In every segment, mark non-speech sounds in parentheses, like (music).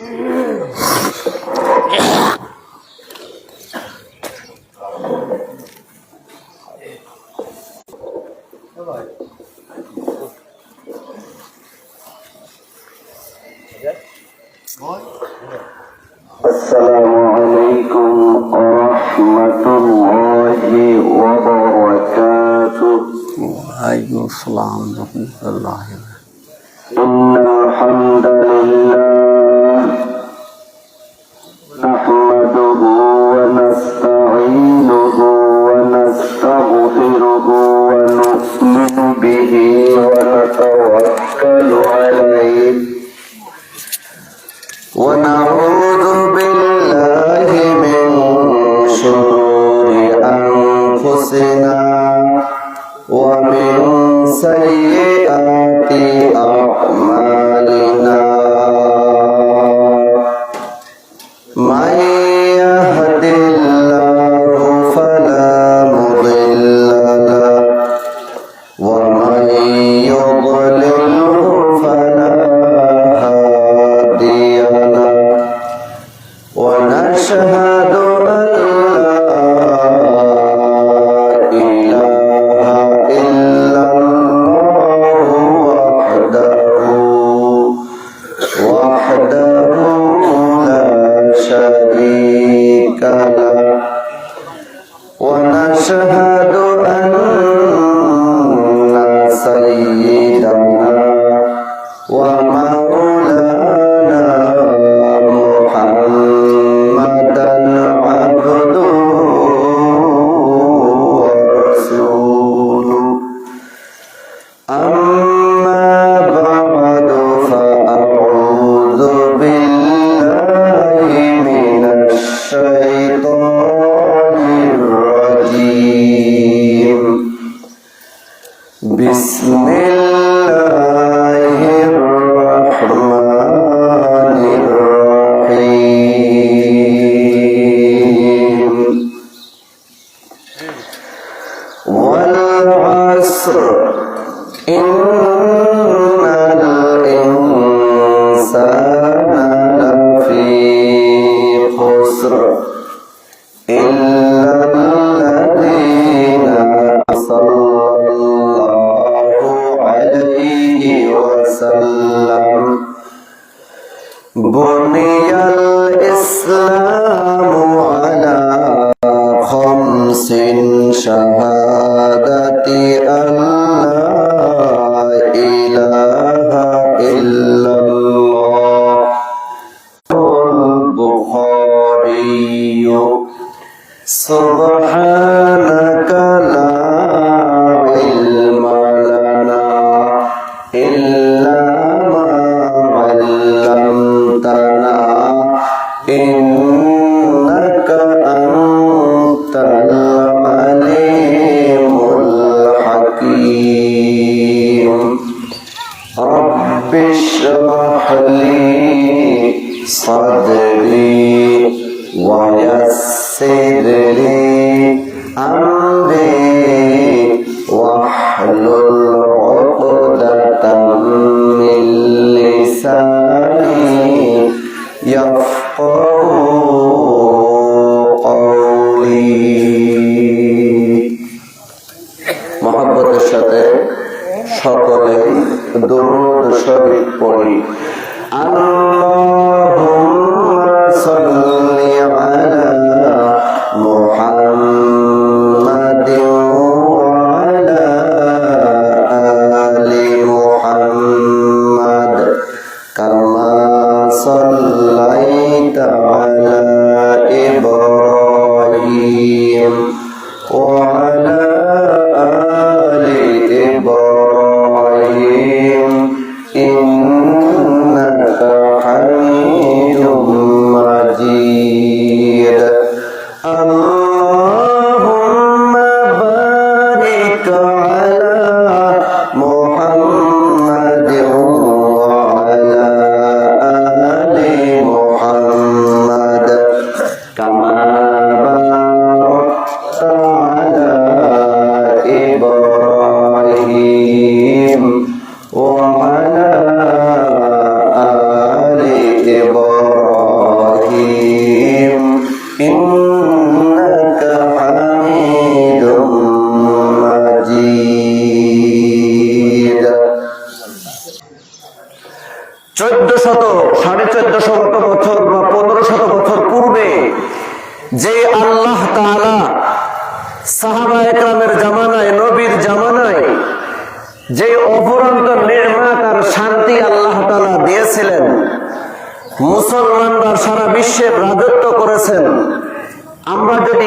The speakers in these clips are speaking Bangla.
Yeah. (laughs) سيدنا الإسلام على خمس شهادة দরুদ শরীফ পড়ি আল্লাহুম্মা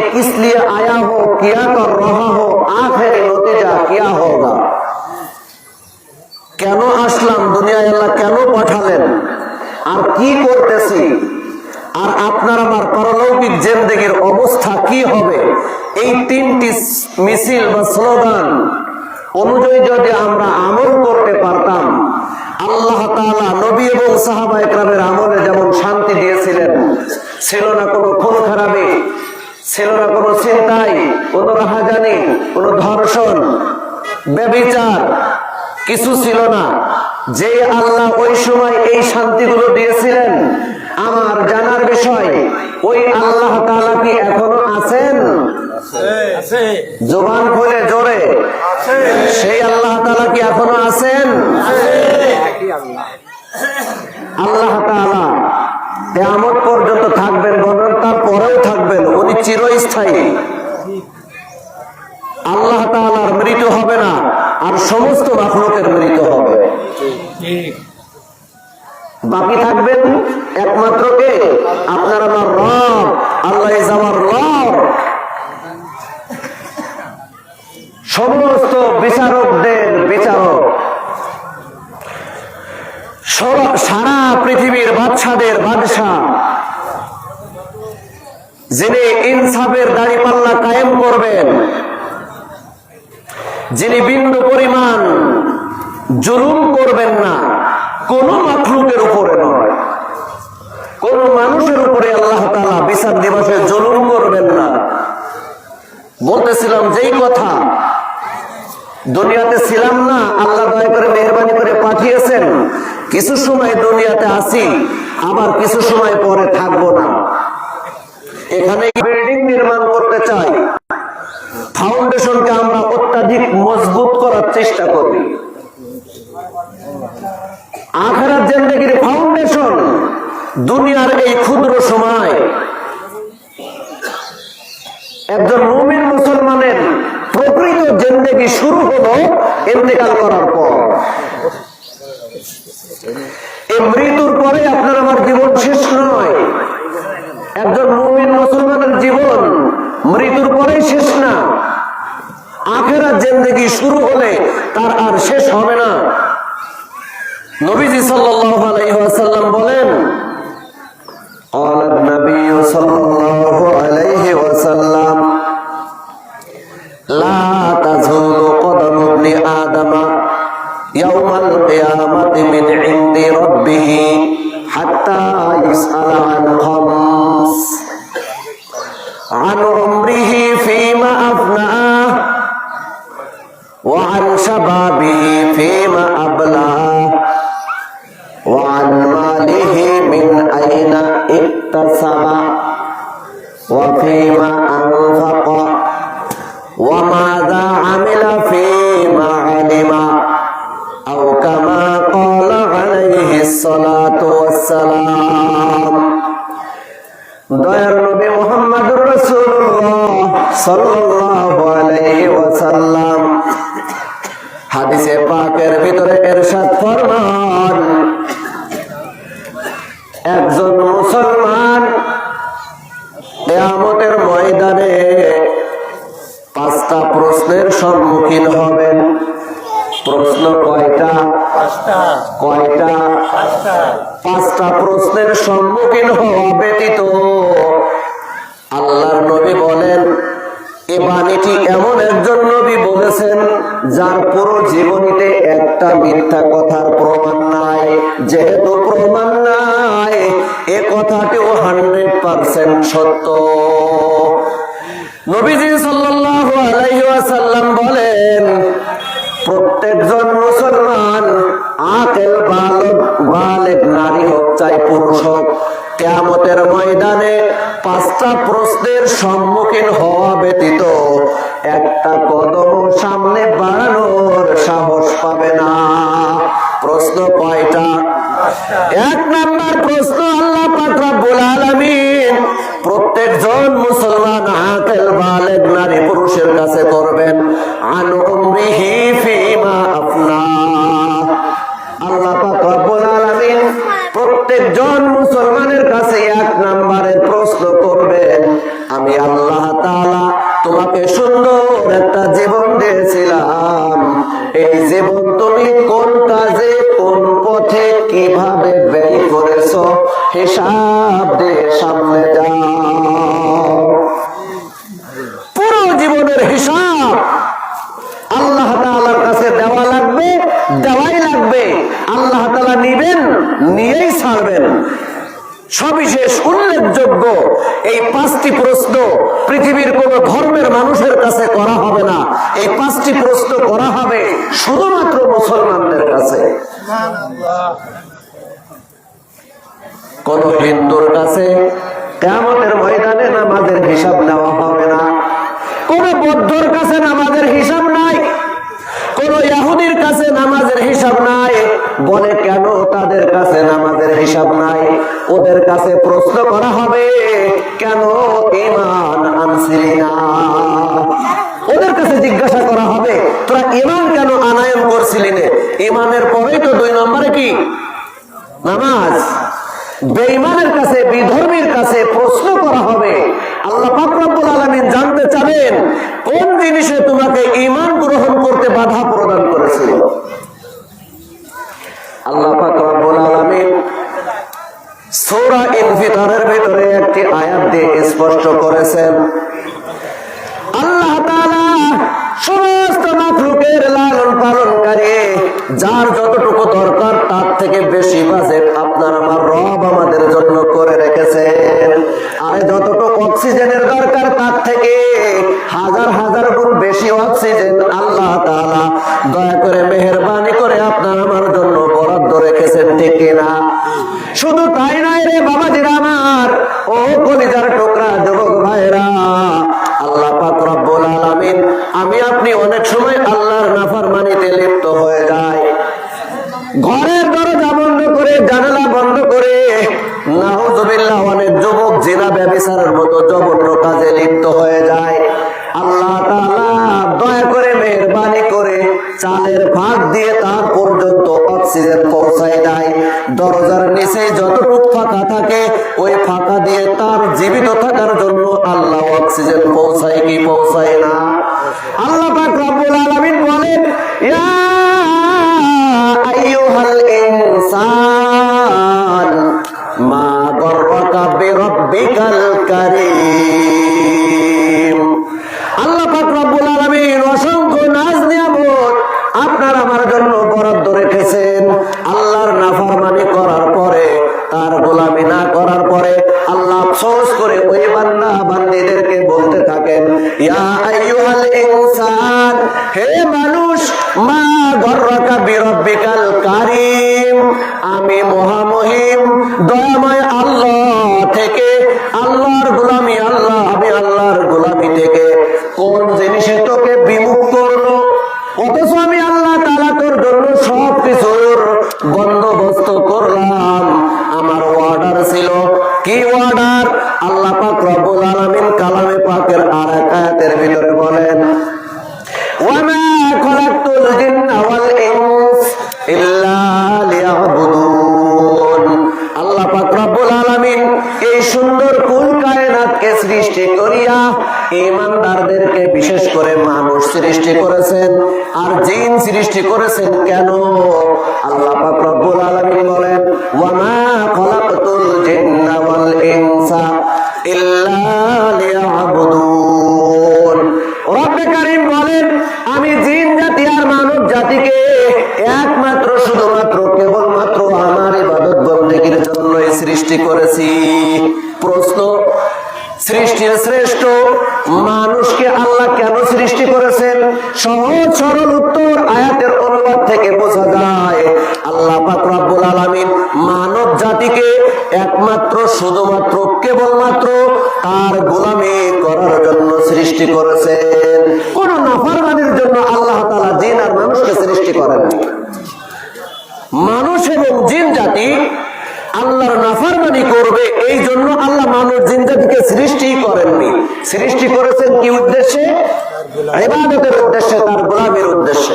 যদি কিসলিয়ে আয়া হো কিয়া কর রহা হো আখের নতিজা কিয়া হোগা কেন আসলাম? দুনিয়ায় আল্লাহ কেন পাঠালেন? আর কি করতেছি? আর আপনার আমার পারলৌকিক জেন্দেগির অবস্থা কি হবে? এই তিনটি মিছিল বা স্লোগান অনুযায়ী যদি আমরা আমল করতে পারতাম, আল্লাহ তাআলা নবী এবং সাহাবা একরামের আমলে যেমন শান্তি দিয়েছিলেন, ছিল না কোনো খুন খারাপি ছিল না কোনো চিন্তাই কোনো রাহাজানি কোনো ধর্ষণ ব্যবিচার কিছু ছিল না। যে আল্লাহ ওই সময় এই শান্তিগুলো দিয়েছিলেন আমার জানার বিষয় ওই আল্লাহ কি এখনও আছেন? জবান খুলে জোরে। সেই আল্লাহ তাআলা কি এখনও আছেন? আল্লাহ তাআলা কেয়ামত চিরস্থায়ী। আল্লাহ তাআলার মৃত্যু হবে না, আর সমস্ত মাখলুকের মৃত্যু হবে। বাকি থাকবেন একমাত্র কে? আপনার আমার রব, আল্লাহ আমার রব। সমস্ত বিচারকদের বিচারক। সারা পৃথিবীর বাচ্চাদের বাদশাহ। যিনি ইনসাফের দাড়িপাল্লা কায়েম করবেন, যিনি বিন্দু পরিমাণ জুলুম করবেন না, কোন মাখলুকের উপরে নয়। কোন মানুষের উপরে আল্লাহ তাআলা বিচার দিবসে জুলুম করবেন না। বলতেছিলাম যেই কথা, দুনিয়াতে ছিলাম না, আল্লাহ দয়া করে মেহরবানি করে পাঠিয়েছেন। কিছু সময় দুনিয়াতে আসি আবার কিছু সময় পরে থাকব না। এখানে বিল্ডিং নির্মাণ করতে চাই। ফাউন্ডেশনকে আমরা অত্যাধিক মজবুত করার চেষ্টা করি। আখেরাত জেন্দেগির ফাউন্ডেশন দুনিয়ার এই ক্ষুদ্র সময় به কয়টা? পাঁচটা। প্রশ্নের সম্মুখীন হওয়া ব্যতীত আল্লাহর নবী বলেন এ বাণীটি এমন একজন নবী বলেছেন যার পুরো জীবনীতে একটা মিথ্যা কথার প্রমাণ নাই। যেহেতু প্রমাণ নাই এ কথাটিও হান্ড্রেড পার্সেন্ট সত্য। নবীজি সাল্লাল্লাহু আলাইহি ওয়াসাল্লাম বলেন প্রত্যেকজন মুসলমান বালেক নারী হোক চাই পুরুষ হোক, কেয়ামতের ময়দানে পাঁচটা প্রশ্নের সম্মুখীন হওয়া ব্যতীত একটা কদম সামনে বাড়ানোর সাহস পাবে না। প্রশ্ন কয়টা? এক নাম্বার প্রশ্ন আল্লাহ পাক রব্বুল প্রত্যেক জন মুসলমান আকেল বালেক নারী পুরুষের কাছে করবেন আনুমৃহি ফিমা আপনা আমি আল্লাহ তাআলা তোমাকে সুন্দর একটা জীবন দিয়েছিলাম। এই পাঁচটি প্রশ্ন করা হবে শুধুমাত্র মুসলমানদের কাছে। কোন হিন্দুর কাছে কেমনের ময়দানে আমাদের হিসাব নেওয়া হবে না। কোন বৌদ্ধর কাছে আমাদের হিসাব নাই। কোন ইয়াহুদির কাছে নামাজের হিসাব নাই। বলে কেন তাদের কাছে নামাজের হিসাব নাই? ওদের কাছে প্রশ্ন করা হবে, কেন ইমান আনছিলি না? জিজ্ঞাসা করা হবে, তোরা ইমান কেন আনায়ন করছিলি ইমানের পরেই তো দুই নম্বরে কি? নামাজ। কাছে, বিধর্মীর কাছে প্রশ্ন করা হবে, আল্লাহ জানতে চাবেন, কোন জিনিসে তোমাকে গ্রহণ করতে বাধা প্রদান করেছিল? আল্লাহ ভিতরে একটি আয়াত দিয়ে স্পষ্ট করেছেন সমস্ত মাখলুকের লালন পালনকারী যার যতটুকু দরকার তার থেকে বেশি বাজেট ব্যবসার মতো জঘন্য কাজে লিপ্ত হয়ে যায়। আল্লাহ দয়া করে মেহরবানি করে চালের ভাগ দিয়ে তার পর্যন্ত অক্সিজেন পৌঁছায় দেয়। দরজার নিচে যত ও স্বামী আল্লাহ রব্বুল একমাত্র শুধুমাত্র কেবলমাত্র তার গোলামি করার জন্য সৃষ্টি করেছেন। কোন নাফারমানির জন্য আল্লাহ তালা জিন আর মানুষকে সৃষ্টি করেন মানুষ এবং জিন জাতি আল্লাহর নাফারমানি করবে, এই জন্য আল্লাহ মানুষ জিন জাতিকে সৃষ্টি করেননি। সৃষ্টি করেছেন কি উদ্দেশ্যে? এবাদতের উদ্দেশ্যে, তার গোলামের উদ্দেশ্যে।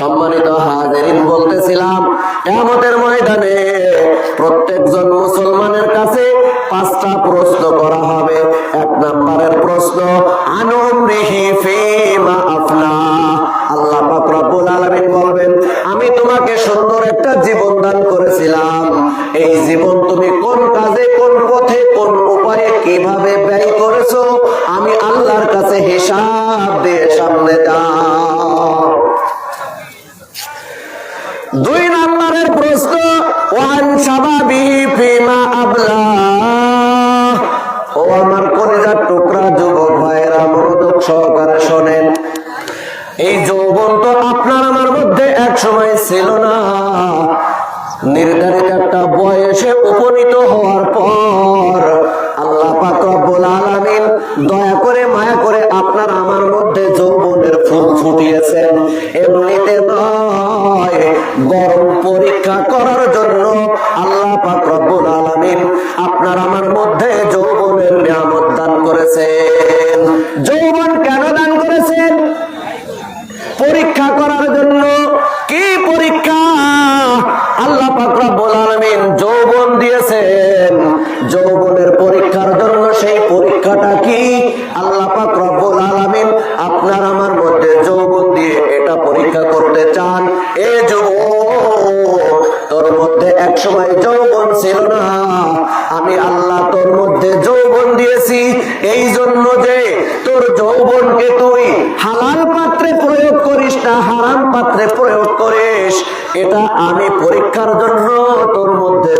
সম্মানিত হাজারিন, বলতেছিলাম কেমতের ময়দানে এই যৌবন তো আপনার আমার মধ্যে এক সময় ছিল না। নির্ধারিত একটা বয়সে উপনীত হওয়ার পর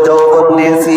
যৌবন নিয়েছি।